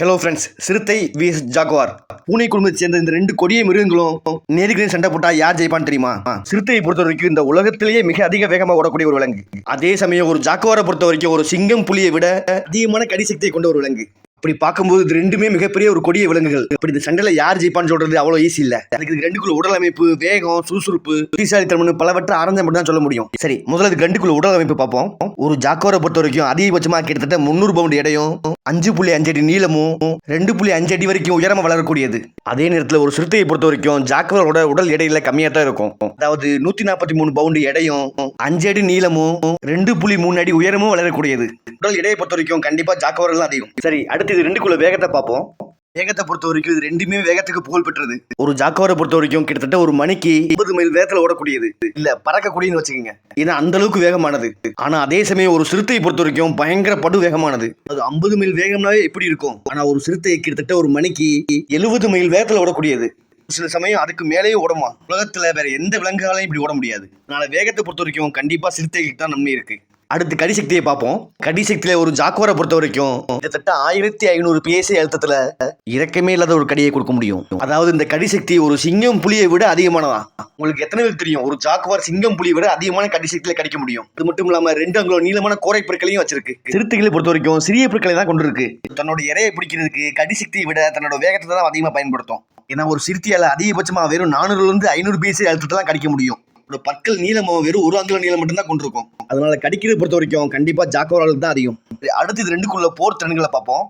Hello friends சிறுத்தை vs jaguar. பூனை குடும்பத்தை சேர்ந்த இந்த ரெண்டு கொடிய மிருகங்களும் நேருக்கு சண்டை போட்டா யார் ஜெயிப்பான்னு தெரியுமா? சிறுத்தையை பொறுத்த வரைக்கும் இந்த உலகத்திலேயே மிக அதிக வேகமாக ஓடக்கூடிய ஒரு விலங்கு. அதே சமயம் ஒரு ஜாக்குவாரை பொறுத்த வரைக்கும் ஒரு சிங்கம் புலியை விட அதிகமான கடிசக்தியை கொண்ட ஒரு விலங்கு. அப்படி பார்க்கும்போது இது ரெண்டுமே மிகப்பெரிய ஒரு கொடிய விலங்குகள். இப்படி இந்த சண்டையில யார் ஜெயிப்பான்னு சொல்றது அவ்வளவு ஈஸி இல்ல. அதுக்கு இது ரெண்டுக்குள்ள உடல் அமைப்பு வேகம் சுறுசுறுப்பு புத்திசாலித்தனம் பலவற்றை ஆரஞ்ச மட்டும் தான் சொல்ல முடியும். சரி முதல்ல இது ரெண்டுக்குள்ள உடல் அமைப்பு பார்ப்போம். ஒரு ஜாக்கோரை பொறுத்த வரைக்கும் அதிகபட்சமா கிட்டத்தட்ட முந்நூறு பவுண்டு எடையும் அஞ்சு புள்ளி அஞ்சு அடி நீளமும் ரெண்டு புள்ளி அஞ்சு அடி வரைக்கும் உயரமாக வளரக்கூடியது. அதே நேரத்தில் ஒரு சிறுத்தையை பொறுத்த வரைக்கும் ஜாக்கவரோட உடல் எடையில கம்மியாக தான் இருக்கும். அதாவது நூத்தி நாற்பத்தி மூணு பவுண்டு எடையும் அஞ்சு அடி நீளமும் ரெண்டு புள்ளி மூணு அடி உயரமும் வளரக்கூடியது. உடல் எடையை பொறுத்த வரைக்கும் கண்டிப்பாக ஜாக்கோரெல்லாம் அதிகம். சரி அடுத்து இது ரெண்டுக்குள்ள வேகத்தை பார்ப்போம். வேகத்தை பொறுத்த வரைக்கும் இது ரெண்டுமே வேகத்துக்கு புகழ் பெற்றது. ஒரு ஜாக்கோரை பொறுத்த வரைக்கும் கிட்டத்தட்ட ஒரு மணிக்கு ஐம்பது மைல் வேகத்துல ஓடக்கூடியது. இல்ல பறக்கக்கூடியன்னு வச்சுக்கோங்க. இது அந்த அளவுக்கு வேகமானது. ஆனா அதே சமயம் ஒரு சிறுத்தையை பொறுத்த வரைக்கும் பயங்கர படு வேகமானது. அது ஐம்பது மைல் வேகம்னாவே எப்படி இருக்கும்? ஆனா ஒரு சிறுத்தை கிட்டத்தட்ட ஒரு மணிக்கு எழுபது மைல் வேகத்துல ஓடக்கூடியது. சில சமயம் அதுக்கு மேலேயே ஓடமா? உலகத்துல வேற எந்த விலங்குகளாலையும் இப்படி ஓட முடியாது. அதனால வேகத்தை பொறுத்த வரைக்கும் கண்டிப்பா சிறுத்தைகளுக்கு தான் நன்மை இருக்கு. அடுத்து கடிசக்தியை பார்ப்போம். கடிசக்தியில ஒரு ஜாக்குவரை பொறுத்த வரைக்கும் கிட்டத்தட்ட ஆயிரத்தி ஐநூறு பிஎஸ்ஐ அழுத்தத்துல இறக்கமே இல்லாத ஒரு கடியை கொடுக்க முடியும். அதாவது இந்த கடிசக்தி ஒரு சிங்கம் புலியை விட அதிகமானதா? உங்களுக்கு எத்தனை பேர் தெரியும்? ஒரு ஜாக்குவார் சிங்கம் புலியை விட அதிகமான கடிசக்தியில கடிக்க முடியும். அது மட்டும் இல்லாம ரெண்டு அங்குல நீளமான கோரை பொருட்களையும் வச்சிருக்கு. சிறுத்தைகளை பொறுத்த வரைக்கும் சிறிய பொருட்களை தான் கொண்டு இருக்கு தன்னோட இறையை பிடிக்கிறதுக்கு கடிசக்தியை விட தன்னோட வேகத்தை தான் அதிகமாக பயன்படுத்தும். ஏன்னா ஒரு சிறுத்தையால அதிகபட்சமா வெறும் நானூறுல இருந்து ஐநூறு பிஎஸ்ஐ அழுத்தத்தை தான் கடிக்க முடியும். ஒரு பற்கள் நீளமும் வெறும் ஒரு அங்குல நீளம் மட்டும்தான் கொண்டிருக்கும். அதனால கடிக்கிறது பொறுத்த வரைக்கும் கண்டிப்பா ஜாக்கோரால் தான் அதிகம். அடுத்து இது ரெண்டுக்குள்ள போர் திறன்களை பார்ப்போம்.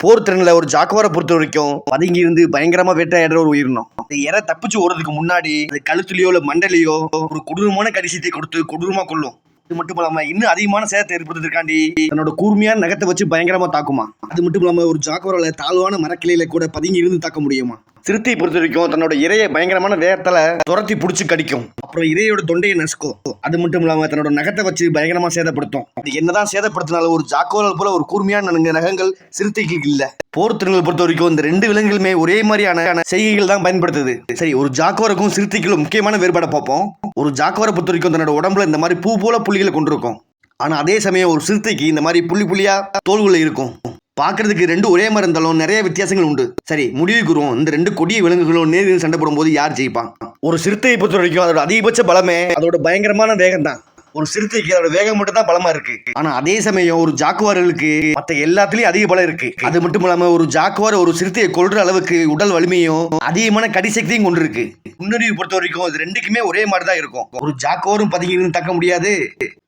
போர் திறனில் ஒரு ஜாக்குவாரை பொறுத்த வரைக்கும் பதுங்கி இருந்து பயங்கரமா வேட்டையாடுற ஒரு உயிரினம். இந்த இறை தப்பிச்சு ஓடுறதுக்கு முன்னாடி அது கழுத்துலயோ இல்ல மண்டலையோ ஒரு கொடூரமான கடிசத்தை கொடுத்து கொடூரமா கொள்ளும் இது மட்டும் இல்லாம இன்னும் அதிகமான சேதத்தை ஏற்படுத்துறதுக்காண்டி தன்னோட கூர்மையான நகத்தை வச்சு பயங்கரமா தாக்குமா. அது மட்டும் இல்லாம ஒரு ஜாக்குவரால தாழ்வான மரக்கிளையில கூட பதுங்கி இருந்து தாக்க முடியுமா? சிறுத்தையை பொறுத்த வரைக்கும் தன்னோட இரையை பயங்கரமான வேகத்துல துரத்தி புடிச்சு கடிக்கும். அப்புறம் இரையோட தொண்டையை நசுக்கும். அது மட்டும் இல்லாம தன்னோட நகத்தை வச்சு பயங்கரமா சேதப்படுத்தும். அது என்னதான் சேதப்படுத்தினாலும் ஒரு ஜாக்கோரல் போல ஒரு கூர்மையான நக- நகங்கள் சிறுத்தைக்கு இல்ல. போர் திறன்களை பொறுத்த வரைக்கும் இந்த ரெண்டு விலங்குகளுமே ஒரே மாதிரியான செய்கைகள் தான் பயன்படுத்துது. சரி ஒரு ஜாக்கோருக்கும் சிறுத்தைக்கும் முக்கியமான வேறுபாடை பார்ப்போம். ஒரு ஜாக்கவரை பொறுத்த வரைக்கும் தன்னோட உடம்புல இந்த மாதிரி பூ போல புள்ளிகளை கொண்டிருக்கும். ஆனால் அதே சமயம் ஒரு சிறுத்தைக்கு இந்த மாதிரி புள்ளி புள்ளியா தோல்குள்ள இருக்கும். பார்க்கறதுக்கு ரெண்டு ஒரே மாதிரி இருந்தாலும் நிறைய வித்தியாசங்கள் உண்டு. சரி முடிவுக்குறோம் இந்த ரெண்டு கொடிய விலங்குகளும் நேரில் சண்டை போடும்போது யார் ஜெயிப்பான்? ஒரு சிறுத்தையை பொறுத்த வரைக்கும் அதோட அதிகபட்ச பலமே அதோட பயங்கரமான வேகம் தான் ஒரு சிறுத்தைக்கு அதோட வேகம் மட்டும் தான் பலமா இருக்கு. ஆனா அதே சமயம் ஒரு ஜாக்குவார்களுக்கு மத்த எல்லாத்துலயும் அதிக பலம் இருக்கு. அது மட்டும் இல்லாம ஒரு ஜாக்குவார் ஒரு சிறுத்தையை கொள்ற அளவுக்கு உடல் வலிமையும் அதிகமான கடிசக்தியும் கொண்டு இருக்கு. முன்னறிவு பொறுத்த வரைக்கும் இது ரெண்டுக்குமே ஒரே மாதிரி தான் இருக்கும். ஒரு ஜாக்குவாரும் பதுங்கி தக்க முடியாது.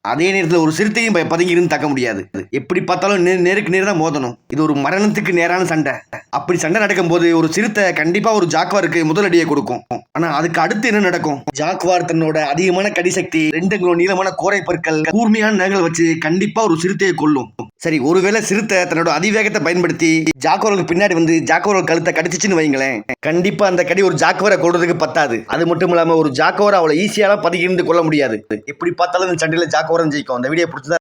அதே நேரத்தில் ஒரு சிறுத்தையும் பதுங்கி இருந்து தக்க முடியாது. எப்படி பார்த்தாலும் நே- நேருக்கு நேர் தான் மோதணும். இது ஒரு மரணத்துக்கு நேரான சண்டை. அப்படி சண்டை நடக்கும் போது ஒரு சிறுத்தை கண்டிப்பா ஒரு ஜாக்வாருக்கு முதலடியை கொடுக்கும். ஆனா அதுக்கு அடுத்து என்ன நடக்கும்? ஜாக்வார் தன்னோட அதிகமான கடிசக்தி ரெண்டு கிலோ நீளமான கோரை பற்கள் கூர்மையான நகல் வச்சு கண்டிப்பா ஒரு சிறுத்தையை கொல்லும். சரி ஒருவேளை சிறுத்தை தன்னோட அதிவேகத்தை பயன்படுத்தி ஜாக்குவருக்கு பின்னாடி வந்து ஜாக்குவர் கழுத்தை கடிச்சிச்சுன்னு வைங்களேன். கண்டிப்பா அந்த கடி ஒரு ஜாக்குவரை கொள்றதுக்கு பத்தாது. அது மட்டும் இல்லாம ஒரு ஜாக்குவரை அவ்வளவு ஈஸியாலாம் பதுங்கி இருந்து கொள்ள முடியாது. எப்படி பார்த்தாலும் இந்த சண்டையில ஜாக்குவரம் ஜெயிக்கும் அந்த வீடியோ பிடிச்சதா